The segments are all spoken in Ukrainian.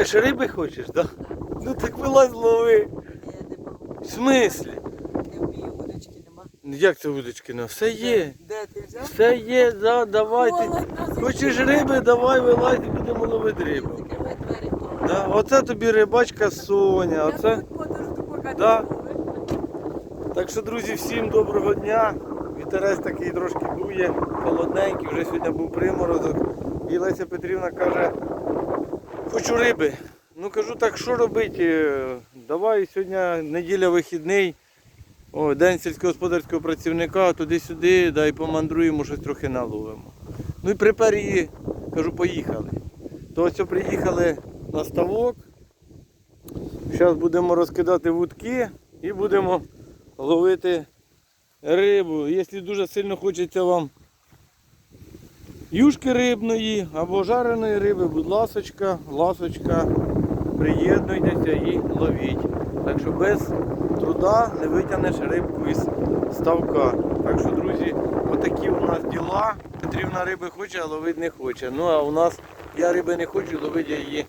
Кажеш, риби хочеш, да? Ну так вилазь лови. В смислі? Не вмію, удочки нема. Як це вудочки? Ну, все є. Де ти взяв? Все є, да, давай. Ти. Хочеш риби, давай вилазь і будемо ловити рибу. Да? Оце тобі рибачка Соня. Оце. Да. Так що, друзі, всім доброго дня. Вітерець такий трошки дує, холодненький, вже сьогодні був приморозок. І Леся Петрівна каже, хочу риби. Ну кажу, так що робити? Давай сьогодні неділя вихідний, о, день сільськогосподарського працівника, туди-сюди, дай помандруємо, щось трохи наловимо. Ну і припер її, кажу, поїхали. То ось приїхали на ставок. Зараз будемо розкидати вудки і будемо ловити рибу. Якщо дуже сильно хочеться вам юшки рибної або жареної риби, будь ласочка, ласочка, приєднуйтеся і ловіть. Так що без труда не витягнеш рибку із ставка. Так що, друзі, отакі у нас діла. Петрівна риби хоче, а ловити не хоче. Ну а у нас я риби не хочу, ловити її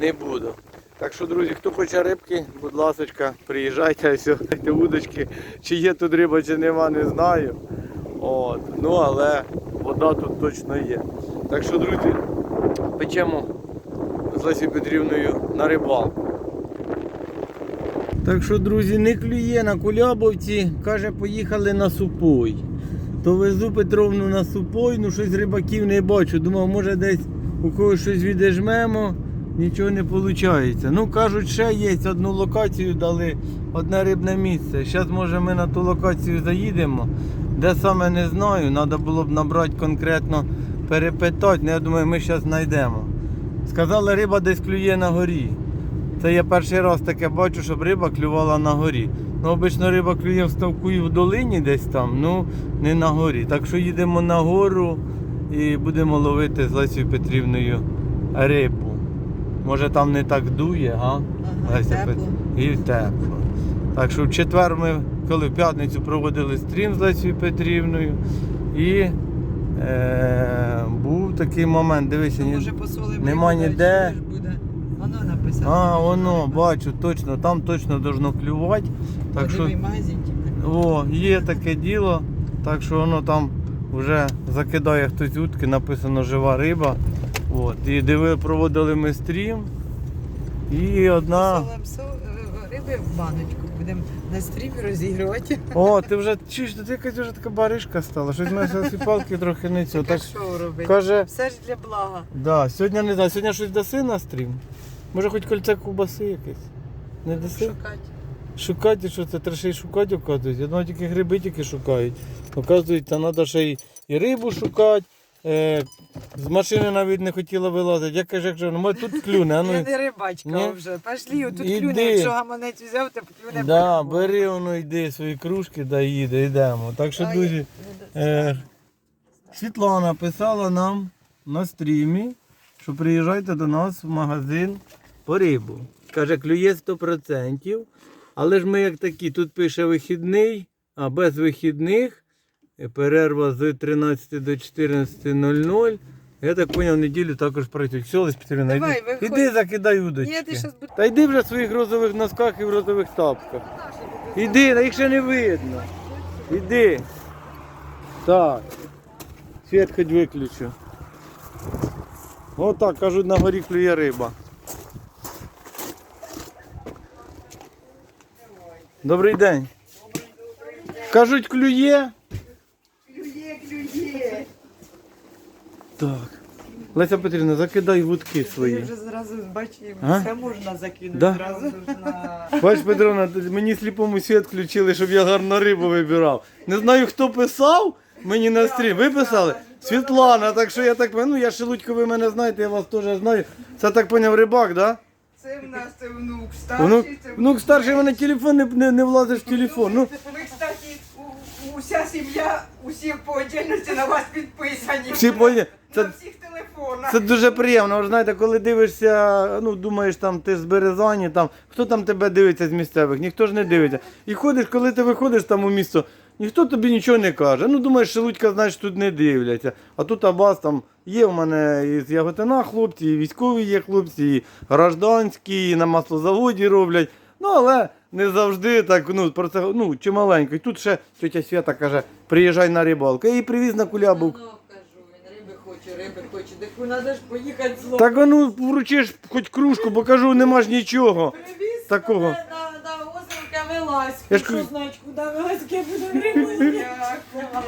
не буду. Так що, друзі, хто хоче рибки, будь ласочка, приїжджайте, дайте удочки. Чи є тут риба, чи нема, не знаю. От. Ну, але вода тут точно є. Так що, друзі, печемо з Лесією Петрівною на рибалку. Так що, друзі, не клює на Кулябовці, каже, поїхали на супой. То везу Петровну на супой, ну щось рибаків не бачу. Думав, може десь у когось щось відежмемо, нічого не виходить. Ну кажуть, ще є одну локацію дали, одне рибне місце. Зараз може ми на ту локацію заїдемо. Де саме не знаю, треба було б набрати конкретно, перепитати, ну я думаю, ми зараз знайдемо. Сказали, риба десь клює на горі. Це я перший раз таке бачу, щоб риба клювала на горі. Ну, обично риба клює в ставку і в долині десь там, ну не на горі. Так що їдемо на гору і будемо ловити з Лесією Петрівною рибу. Може там не так дує, а? Ага, Леся тепло. І тепло. Так що в четвер ми, коли в п'ятницю проводили стрім з Лесією Петрівною. І е, був такий момент, дивися, ні- Може посолимо. нема рибу, ніде. чи буде? Воно написано. а, воно, бачу, точно, там точно должно клювати. Так що, о, є таке діло, так що воно там вже закидає хтось утки, написано жива риба. От, і диви, проводили ми стрім. І одна. Посолимо со- е, риби в баночку. Будемо на стрімі розігрувати. О, ти вже чуєш, ти якась вже така баришка стала. Щось мене ці палки трохи не цього. Так що робити? каже, Все ж для блага. да, сьогодні не знаю, сьогодні щось даси на стрім? Може хоч кольце ковбаси якесь? Не даси? Шукати. Шукати, що це треба ще й шукати, оказується. Я думаю, тільки гриби тільки шукають. Оказується, треба ще й, і рибу шукати. Е, з машини навіть не хотіла вилазити. Я кажу, якщо ну, тут клюне, а Я ну. не рибачка Ні? вже. Пошли, отут Іди. клюне. Якщо гаманець взяв, то клюне. Да, бери воно, йди свої кружки, да їде, йдемо. Так що, друзі, е, Світлана писала нам на стрімі, що приїжджайте до нас в магазин по рибу. Каже, клює 100%. Але ж ми як такі, тут пише вихідний, а без вихідних перерва з 13 до 14.00. Я так зрозумів, в неділю також працюють. Все, Лесь Петрівна, Давай, йди, виходь. іди закидай удочки. Ні, ти щас будь- Та йди вже в своїх розових носках і в розових тапках. Іди, та їх ще не видно. Іди. Так. Світ хоч виключу. Отак, кажуть, на горі клює риба. Добрий день. Кажуть, клює. Клює, Так. Леся Петрівна, закидай вудки Я свої. вже зразу бачу, А? все можна закинути. Да? Зразу ж на... Бач, Петровна, мені сліпому світ включили, щоб я гарно рибу вибирав. Не знаю, хто писав мені на стрім. Ви писали? Світлана, так що я так ну я Шелудько, ви мене знаєте, я вас теж знаю. Це так поняв рибак, да? Це в нас це внук старший. Внук, це внук старший, в мене телефон не, не, не влазить в телефон. Ну, Ви, кстати, у- уся сім'я, усі по отдельності на вас підписані. всі поняли. На Це, всіх телефонах. це дуже приємно. Ви знаєте, коли дивишся, ну думаєш, там ти з Березані, там хто там тебе дивиться з місцевих, ніхто ж не дивиться. І ходиш, коли ти виходиш там у місто, ніхто тобі нічого не каже. Ну, думаєш, шелудька, значить, тут не дивляться. А тут Абас там є в мене із Яготина хлопці, і військові є хлопці, і гражданські, і на маслозаводі роблять. Ну, але не завжди так, ну, про це, ну, чималенько. І тут ще тетя Свята каже, приїжджай на рибалку. Я її привіз на кулябу. Риби хоче. Так треба ж поїхати зло. Так а ну вручиш хоч кружку, бо кажу, нема ж нічого. Привіз такого. мене на, Кавелаську. Я ж буде рибу?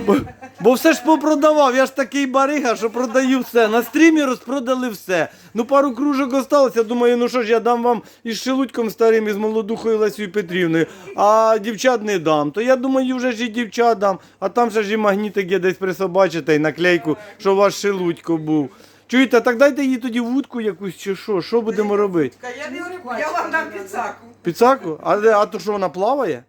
Бо, бо все ж попродавав, я ж такий барига, що продаю все. На стрімі розпродали все. Ну пару кружок осталося, думаю, ну що ж, я дам вам із Шелудьком старим, із молодухою Лесією Петрівною, а дівчат не дам. То я думаю, вже ж і дівчат дам, а там ще ж і магнітик є десь присобачите і наклейку, що ваш Шелудько був. Чуєте, так дайте їй тоді вудку якусь чи що, що будемо робити? Я не я вам дам піцаку. Піцаку? А, де- а то що вона плаває?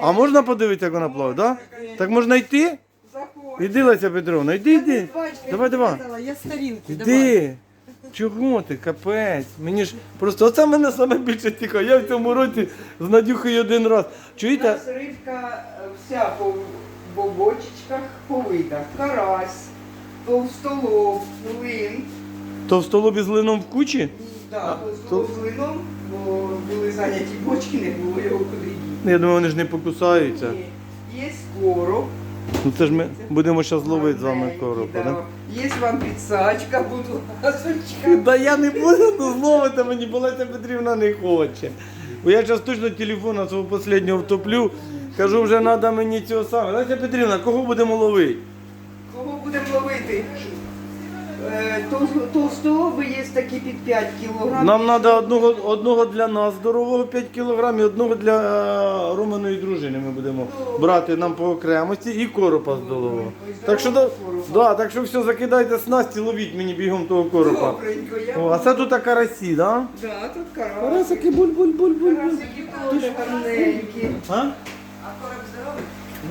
А можна подивитися, як вона плаває, так? Да? Так можна йти? Заходь. Іди, Леся Петровна, йди, йди. Давай, давай. Я старінки, давай. Іди. Чого ти, капець? Мені ж просто оце мене саме більше цікаво. Я в цьому році з Надюхою один раз. У Чуєте? нас рибка е, вся по бобочечках, по видах. Карась, товстолоб, лин. То в столобі з лином в кучі? Да, то- товстолоб з лином, бо були зайняті бочки, не було його куди Я думаю, вони ж не покусаються. Є короб. Ну це ж ми будемо зараз ловити з вами коропа, да. да? Є вам підсачка, будь ласочка. Да я не буду зловити мені, бо Леся Петрівна не хоче. Бо я зараз точно телефона свого останнього втоплю. Кажу, вже треба мені цього саме. Леся Петрівна, кого будемо ловити? Будемо ловити? Е, тов- є такі під 5 кілограмів. Нам треба одного, одного для нас здорового 5 кг і одного для е, Романої дружини ми будемо брати нам по окремості і коропа здорового. Так що, да, да, так що все, закидайте снасті, ловіть мені бігом того коропа. О, а це тут карасі, да? Да, тут карась. Карасики буль-буль-буль-буль. Карасики теж гарненькі. А?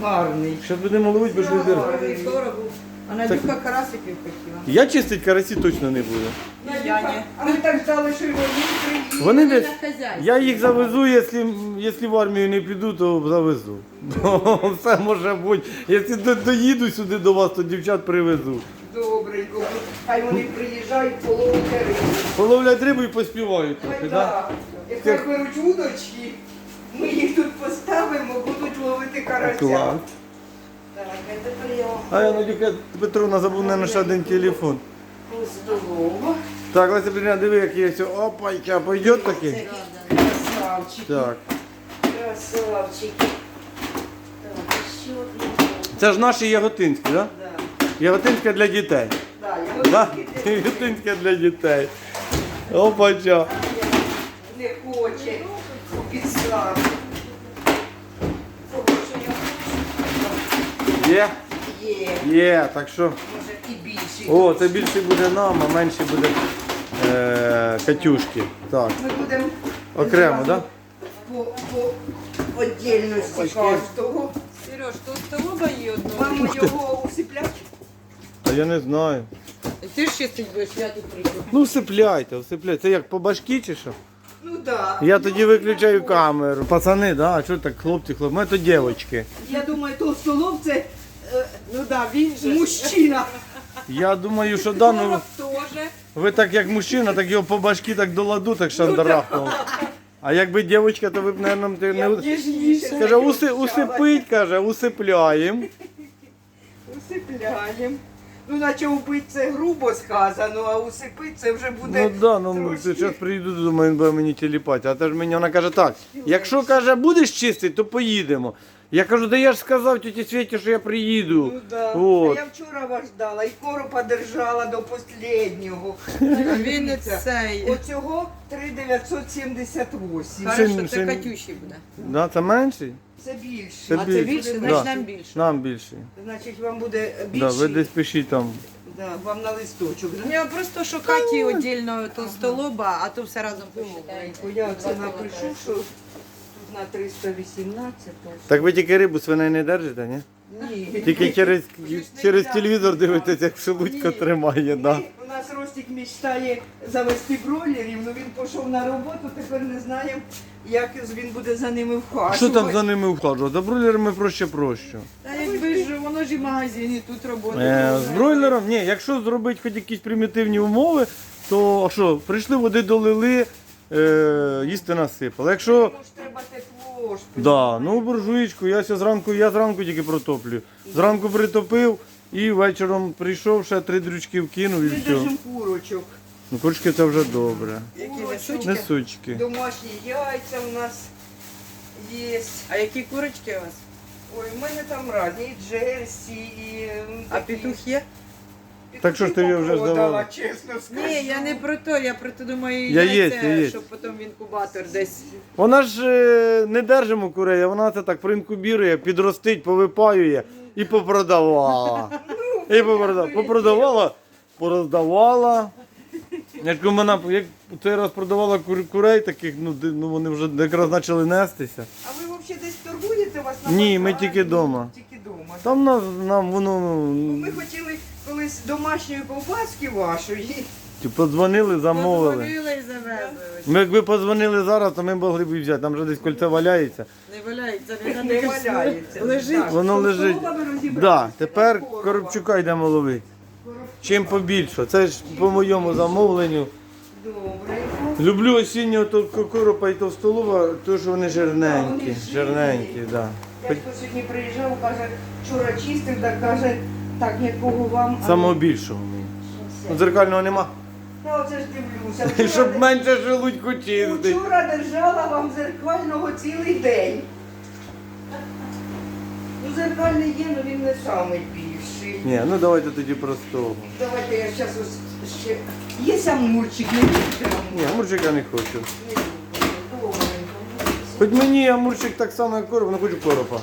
Гарний. Зараз будемо ловити без вибір. А Надюха карасиків хотіла. Я чистить карасі точно не буду. Надюха, а ми так ждали, що його він приїде. Вони десь. Я їх завезу, якщо, якщо в армію не піду, то завезу. Все може бути. Якщо до- доїду сюди до вас, то дівчат привезу. Добренько. Хай вони приїжджають, половити рибу. Половлять рибу і поспівають Хай трохи, так? так. Як беруть удочки, ми їх тут поставимо, будуть ловити карася. Клас. А я Надюка Петровна забув на ще один телефон. здорово. Так, Леся Петрівна, диви, як є все. Опа, ча, пойде такий? Красавчики. Так. Красавчики. Так, ще одне. Це ж наші яготинські, так? Да? Да. Яготинське для дітей. Да, його Да? тільки Яготинське для дітей. Опа, ча. не хоче підставити. Того, що Є? є, Є, так що. може і більше. О, це більше буде нам, а менше буде е, Катюшки. Так. Ми будемо Окремо, так? по, по отдельності кожного. Сереж, тут столоба є одного. Вам його усипляти? А я не знаю. Ти ж чистить будеш, я тут прийду. Ну, всипляйте, всипляйте. Це як по башки чи що? Ну так. Я тоді виключаю камеру. Пацани, да? А що так, хлопці, хлопці? Ми то дівчатки. Я думаю, то столов це Ну так, він же. мужчина. Я думаю, що да, ну, Тоже. ви так як мужчина, так його по башки так до ладу, так шандарахнув. А якби дівчинка, то ви б, мабуть, не... Ніжніше. Каже, уси, усипить, каже, усипляємо. Усипляємо. Ну, наче убить це грубо сказано, а усипить це вже буде. Ну да, ну трошки. зараз прийду додому, він буде мені теліпати. А теж мені вона каже так. Якщо каже, будеш чистити, то поїдемо. Я кажу, да я ж сказав тіті Світі, що я приїду. Ну, да. От. А я вчора вас ждала і коропа держала до останнього. Він не цей. Оцього 3978. Хорошо, це Катюші буде. Да, це менший? Це більше. Це А це більше. більше, Да. значить нам більше. Нам більший. Значить, вам буде Да, більше. ви десь пишіть там. Да, вам на листочок. Да? Я просто що Каті віддільно то столоба, а то все разом посчитаємо. Я це напишу, що тут на 318. Так ви тільки рибу свиней не держите, ні? Ні. Тільки через, через телевізор дивитесь, як Шелудько тримає, да. Костік мечтає завести бройлерів, ну він пішов на роботу, тепер не знає, як він буде за ними вхажувати. Що там за ними вхажувати? За бройлерами проще проще. Та якби ж воно ж і в магазині тут робота. Е, з бройлером, ні, якщо зробити хоч якісь примітивні умови, то а що, прийшли, води долили, е, їсти насипали. Якщо Йому ж треба тепло ж. Да, ну буржуєчку, я ся зранку, я зранку тільки протоплю. Зранку притопив і вечором прийшов, ще три дрючки вкинув і все. держимо курочок. Ну курочки це вже добре. Які Курочок. несучки? Несучки. Домашні яйця у нас є. А які курочки у вас? Ой, в мене там різні, і джерсі, і... м, А такі. петух є? Так що ж ти вже Продала, здавала? чесно скажу. Ні, я не про то, я про то думаю, Я яйця, є, я є. щоб потім в інкубатор десь. Вона ж е, не держимо курей, а вона це так проінкубірує, підростить, повипаює і попродавала. І попродавала. Попродавала, пороздавала. Я ж кажу, вона як цей раз продавала кур- курей таких, ну, ди- ну вони вже якраз почали нестися. А ви взагалі десь торгуєте у вас на Ні, ми базарі? тільки дома. Тільки дома. Там нас, нам воно, ну, Ми хотіли колись домашньої ковбаски вашої. Типу, подзвонили, замовили. Подзвонили і завезли. Ми якби подзвонили зараз, то ми могли б і взяти. Там вже десь кольце валяється. Не валяється, не, Не валяється. Лежить. Так, Воно лежить. Да, тепер коробчука йдемо ловити. Чим побільше. Це ж по моєму замовленню. Добре. Люблю осіннього то- коропа і товстолова, тому що вони жирненькі. вони Жирненькі. Да. Дядько сьогодні приїжджав, каже, вчора чистив, так каже, так якого вам. Самого більшого. Ну, Дзеркального нема. Та оце ж дивлюся. Вчора Щоб менше желудьку чистити. Вчора держала вам зеркального цілий день. Ну, зеркальний є, але він не самий більший. Ні, ну давайте тоді простого. Давайте я зараз ось ще. Є самурчик, не будете Ні, амурчика не хочу. Хоч мені амурчик так само, як короб, але хочу коропа.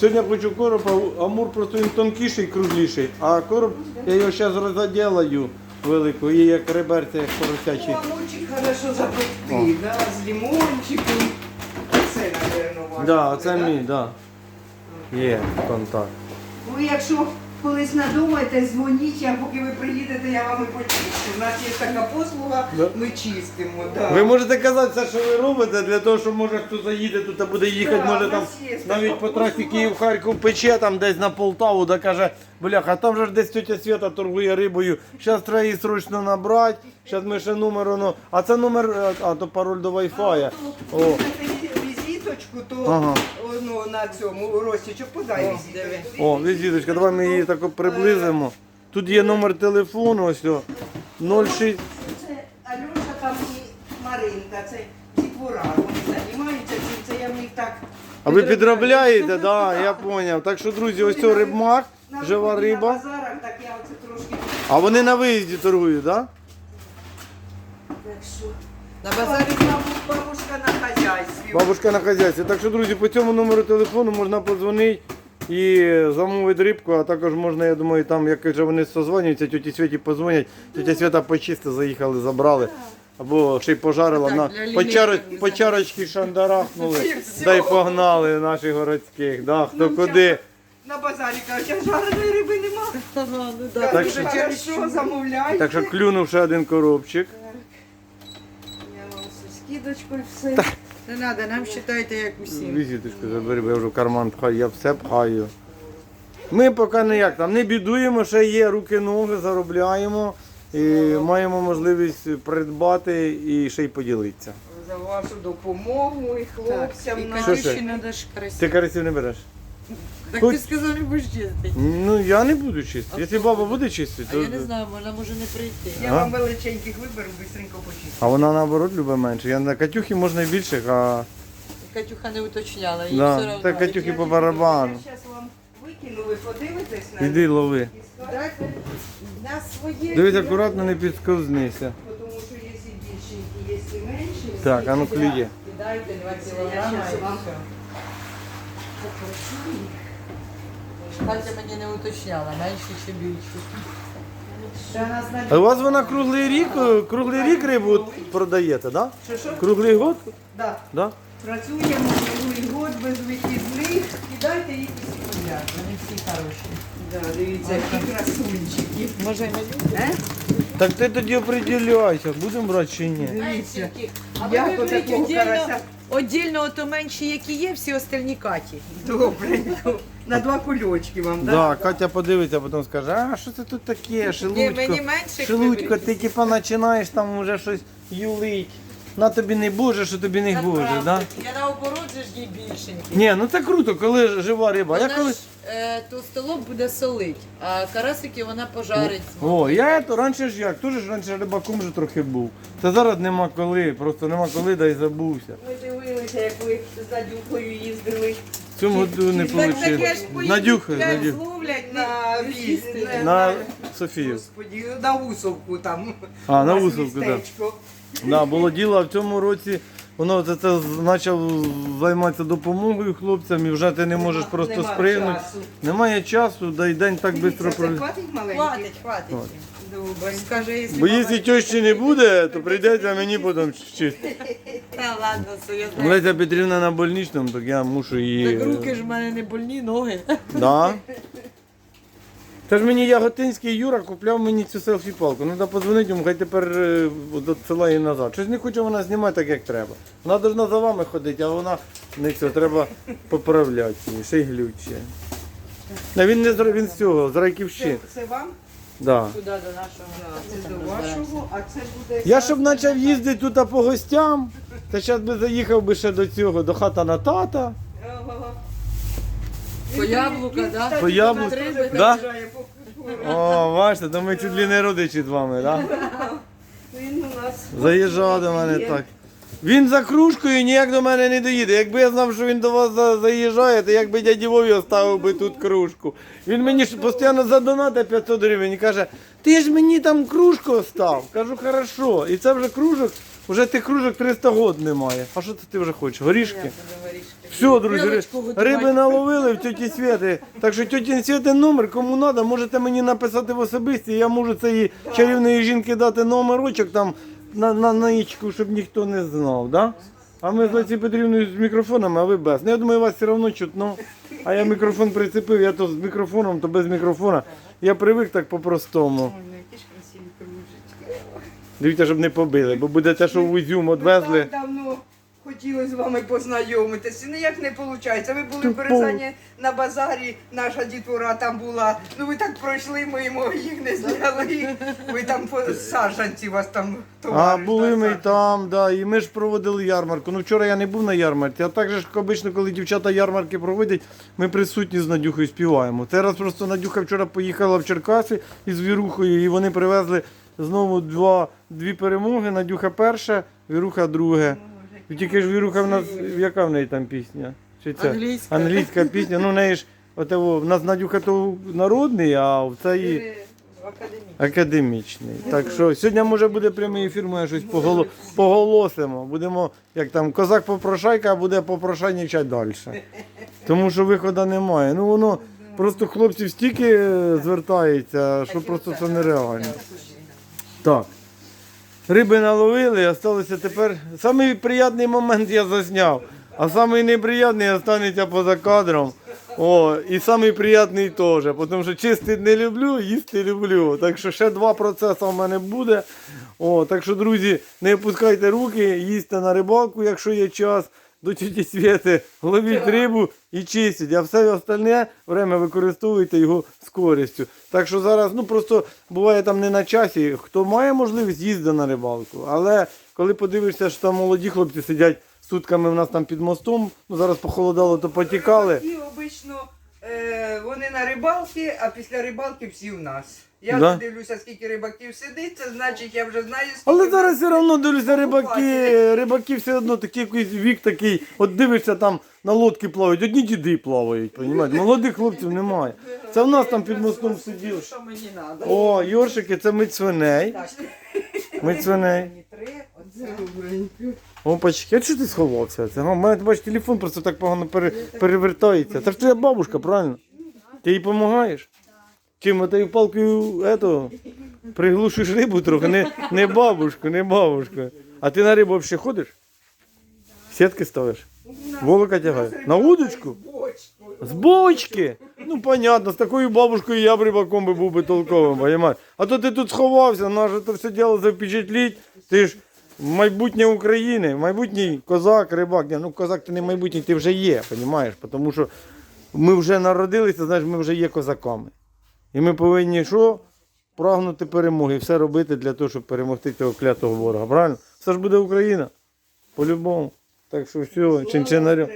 Сьогодні я хочу коропа, амур просто він тонкіший, кругліший, а короб я його зараз розоділаю велику, і як реберця, як поросячі. Ну, амурчик хорошо запекти, да, з лимончиком. Це, мабуть, ваш. Да, це мій, да. Є контакт. Ну, якщо колись надумаєте, дзвоніть, а поки ви приїдете, я вам і почищу. У нас є така послуга, Да. ми чистимо. Да. Ви можете казати все, що ви робите, для того, щоб може хто заїде тут та буде їхати, Да, може там нас є така навіть по трасі послуга. Київ-Харків пече, там десь на Полтаву, да каже, бляха, там же ж десь тетя Свята торгує рибою, зараз треба її срочно набрати, зараз ми ще номер, воно, а це номер, е, а то пароль до Wi-Fi. О. Візьмете візиточку, то Ага. ну, на цьому розтічок подай візиточку. О, візиточка, давай ми її так приблизимо. Тут є номер телефону, ось о, 06. Це Альоша там і Маринка, це дітвора, вони займаються цим, це я в них так. А ви підробляєте, да, я зрозумів. Так що, друзі, ось рибмак, на жива виході На риба. базарах, так я оце трошки. А вони на виїзді торгують, так? Да? Так що. На базарі Бабушка на. Бабушка на хазяйстві. Так що, друзі, по цьому номеру телефону можна подзвонити і замовити рибку, а також можна, я думаю, там, як вже вони созвонюються, тьоті Світі позвонять, тетя Свята почисти, заїхали, забрали. Або ще й пожарила Так, на по, чар... по чарочки шандарахнули, да й погнали наших городських. Да, хто Ну, куди. На базарі кажуть, а жареної риби нема. Ну, да, Так, що- хорошо, замовляйте. Так що клюнув ще один коробчик. Я вам все скидочкою все. Не треба, нам вважайте як усім. Візиточку забери, бо я вже в карман пхаю, я все пхаю. Ми поки не як там не бідуємо, ще є руки, ноги, заробляємо і маємо можливість придбати і ще й поділитися. За вашу допомогу і Так, хлопцям. і. Що ще? Катюші треба ж Ти карасів не береш? Так Хоч- ти сказав, не будеш чистити. Ну я не буду чистити. А Якщо хто баба буде? буде чистити, А то. я не знаю, вона може не прийти. Я вам величеньких виберу, быстренько почистю. А вона наоборот любить менше. Я на Катюхі можна і більших, а Катюха не уточняла, їй Да, все одно. так, Катюхі по барабану. Я зараз вам викину, ви подивитесь на Іди лови. і скажете, на своє. Дивись, акуратно не підсковзнися. тому що є і більшенькі, є і менші. Так, а ну клює. Кидайте 2 Я кілограми і все. Катя мені не уточняла, менше чи більше. Ще нас на А у вас вона круглий рік, е, круглий рік рибу продаєте, так? Да? Що, що? Круглий год? Да. Да? Працюємо круглий год без вихідних. Кидайте їх і сім'я. Вони всі хороші. Да, дивіться, які красунчики. Може, мені? Е? Так ти тоді оприділяйся, будемо брати чи ні. Дивіться. А Як отакого карася? Отдельно ото менші, які є, всі остальні каті. Добренько. На два кульочки вам, так? Да, Катя подивиться, а потім скаже, а що це тут таке, Ні, шелудько? мені менше Шелудько, ти типа починаєш там вже щось юлить. На тобі не боже, що тобі не гоже, да? Я наоборот же ж їй більшенькі. Ні, ну це круто, коли жива риба. Я Вона коли... ж е, толстолоб буде солить, а карасики вона пожарить. О, я то раніше ж як, теж ж раніше рибаком вже трохи був. Та зараз нема коли, просто нема коли, да й забувся. Ми дивилися, як ви з Надюхою їздили В цьому году не Так таке ж вийшло. Надюха, Надюха. зловлять на віз. вісти. На Софію. Господі, на Усовку там. А, на Усовку, да. містечко. Да, було діло, а в цьому році воно це, це почав займатися допомогою хлопцям і вже ти не можеш просто Нема спригнути. часу. Немає часу, да й день так Дивіться, швидко це пролетить. хватить маленьких? Хватить, хватить. Добре. Скаже, якщо Бо якщо тещі не буде, то прийдеться мені потім чистити. Та ладно, все, я знаю. Леся Петрівна на больничному, так я мушу її. Так руки ж в мене не больні, ноги. Да. Це ж мені Яготинський Юра купляв мені цю селфі-палку. Ну, треба подзвонити йому, хай тепер е, до села і назад. Щось не хоче вона знімати так, як треба. Вона повинна за вами ходити, а вона не це, треба поправляти її, ще й глюче. Не, він не з, він з цього, з Райківщини. Це, це вам? Да. Туди до нашого. Це до вашого, а це буде... Я щоб почав їздити тут по гостям, то зараз би заїхав би ще до цього, до хата на тата. Ага. По яблука, да? По яблуку, да? О, бачите, то ми чуть ли не родичі з вами, так? Да? Він у нас... Заїжджав до мене так. Він за кружкою ніяк до мене не доїде. Якби я знав, що він до вас за- заїжджає, то якби дяді Вові оставив би тут кружку. Він мені ж постійно задонатить 500 гривень і каже, ти ж мені там кружку остав. Кажу, хорошо. І це вже кружок, вже тих кружок 300 год немає. А що це ти вже хочеш? Горішки? Все, друзі, риби наловили в тьоті Світи. Так що тьоті Світи номер, кому треба, можете мені написати в особисті. Я можу цієї чарівної жінки дати номерочок там на, на наїчку, щоб ніхто не знав. Да? А ми з Лесі Петрівною з мікрофонами, а ви без. Ну, я думаю, вас все одно чутно. А я мікрофон прицепив, я то з мікрофоном, то без мікрофона. Я привик так по-простому. Ой, ну, які ж красиві кружечки. Дивіться, щоб не побили, бо буде те, що в Узюм Ми так давно хотіли з вами познайомитися. Ніяк не виходить. Ви були в Березані на базарі, наша дітвора там була. Ну ви так пройшли мимо, їх не зняли. Ви там по саджанці вас там А товариш. були ми насаджував. там, да, і ми ж проводили ярмарку. Ну вчора я не був на ярмарці, а так же ж обично, коли дівчата ярмарки проводять, ми присутні з Надюхою співаємо. Це раз просто Надюха вчора поїхала в Черкаси із Вірухою, і вони привезли знову два, дві перемоги. Надюха перша, Віруха друге. І тільки ж Віруха в нас, яка в неї там пісня? Чи це? Англійська. Англійська пісня. Ну, в неї ж, отого, в нас Надюха то народний, а в Ви в академії. академічний. Так що сьогодні може буде прямий ефір, ми щось поголо- поголосимо. Будемо, як там, козак попрошайка, а буде попрошайничать далі. Тому що виходу немає. Ну воно просто хлопців стільки е, звертається, що просто це нереально. Так. Риби наловили, залишилося тепер. Самий приємний момент я засняв, а самий неприємний останеться поза кадром. О, і самий приємний теж, тому що чистити не люблю, їсти люблю. Так що ще два процеси в мене буде. О, так що, друзі, не опускайте руки, їсти на рибалку, якщо є час. До тіті Світи, ловіть рибу і чистіть, а все остальне время використовуйте його користю. Так що зараз, ну просто буває там не на часі. Хто має можливість, їздить на рибалку. Але коли подивишся, що там молоді хлопці сидять сутками в нас там під мостом, ну зараз похолодало, то потікали. І обично е, вони на рибалці, а після рибалки всі в нас. Я Да? дивлюся, скільки рибаків сидить, це значить я вже знаю, скільки. Але зараз все одно дивлюся, рибаки, рибаки все одно такі якийсь вік такий. От дивишся там на лодки плавають, одні діди плавають, понімаєте? Молодих хлопців немає. Це в нас там під мостом сиділи. Що мені треба? О, Йоршики, це мить свиней. Мить свиней. Мені три, оце. Добренько. Опачки, а чого ти сховався? Це, ну, у мене, ти бачиш, телефон просто так погано пере, перевертається. Це ж твоя бабушка, правильно? Ти їй допомагаєш? Чим ти палкою ето, приглушуєш рибу трохи, не, не бабушку, не бабушку. А ти на рибу взагалі ходиш? Сітки ставиш? Волока тягає. На удочку? З бочки! Ну, понятно, з такою бабушкою я б рибаком би був би толковим, понимаєш? А то ти тут сховався, наше то все діло запечатліть. Ти ж майбутнє України, майбутній козак, рибак. Ну козак ти не майбутній, ти вже є, розумієш? Тому що ми вже народилися, знаєш, ми вже є козаками. І ми повинні що? Прагнути перемоги, все робити для того, щоб перемогти цього клятого ворога. Правильно? Все ж буде Україна. По-любому. Так що все, чинчинарю.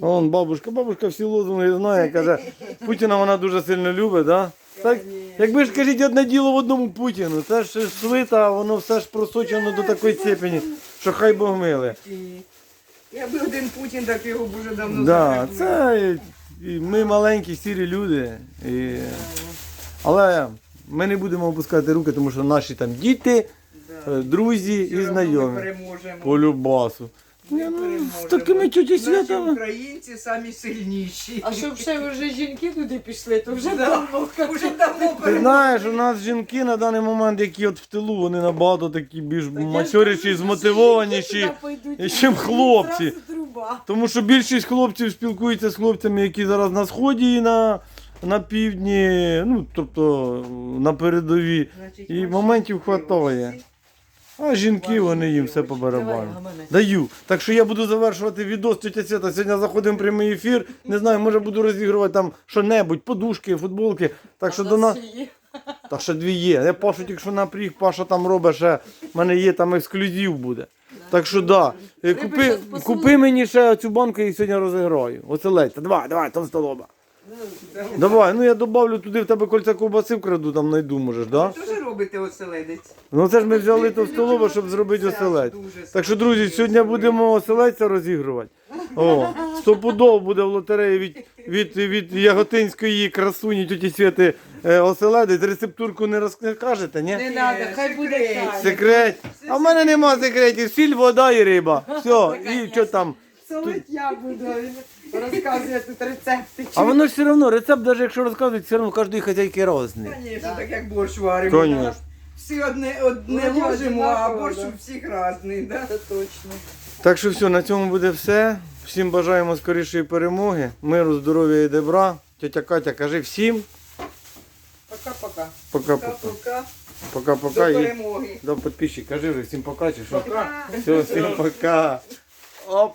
Вон бабушка, бабушка всі лозунги знає, каже, Путіна вона дуже сильно любить, да? Так, якби ж кажіть одне діло в одному Путіну, це ж свита, воно все ж просочено до такої степені, що хай Бог миле. Якби один Путін, так його б уже давно Да, це і ми маленькі, сірі люди. І... Але ми не будемо опускати руки, тому що наші там діти, Да. е, друзі Все і знайомі. Ми переможемо. По любасу. Ми ну, з такими тьоті Наші святами. українці самі сильніші. А щоб ще вже жінки туди пішли, то вже Да. давно. Уже давно Ти знаєш, у нас жінки на даний момент, які от в тилу, вони набагато такі більш матьоріші, змотивованіші, чим хлопці. Труба. Тому що більшість хлопців спілкуються з хлопцями, які зараз на сході і на, на півдні, ну тобто на передовій. Значить, І моментів хлопці. А жінки вони їм все по барабану. Даю. Так що я буду завершувати відос тетя Свята. Сьогодні заходимо в прямий ефір. Не знаю, може буду розігрувати там що-небудь, подушки, футболки. Так що до нас. Та ще дві є. Я Пашу тільки що напріг, Паша там робить ще. в мене є там ексклюзив буде. Так що да. Купи, купи мені ще цю банку і сьогодні розіграю. Оселедця. Давай, давай, толстолоба. Давай, ну я добавлю туди в тебе кольця ковбаси вкраду, там знайду, можеш, да? Що ж робите оселедець? Ну це ж ми взяли товстолоба, щоб зробити Це оселедць. Так що, друзі, сьогодні будемо оселедця розігрувати. О, стопудово буде в лотереї від, від, від яготинської красуні тіті Святи е, оселедець. Рецептурку не розкажете, ні? Не треба, хай буде Секрет. так. Секрет. А в мене нема секретів. Сіль, вода і риба. Все, і що там. Солить я буду розказувати тут рецепти. А воно ж все одно, рецепт, навіть якщо розказують, все одно у кожної хазяйки різний. Звісно, так як борщ варимо. Конечно. Всі одне, одне Вроді ложимо, а однаково, борщ да. у всіх різний. Да? Це точно. Так що все, на цьому буде все. Всім бажаємо скорішої перемоги, миру, здоров'я і добра. Тетя Катя, кажи всім. Пока-пока. Пока-пока. Пока-пока. До Пока-пока. І перемоги. до підписчиків. Кажи вже всім пока чи що? Пока. Все, всім пока. Оп.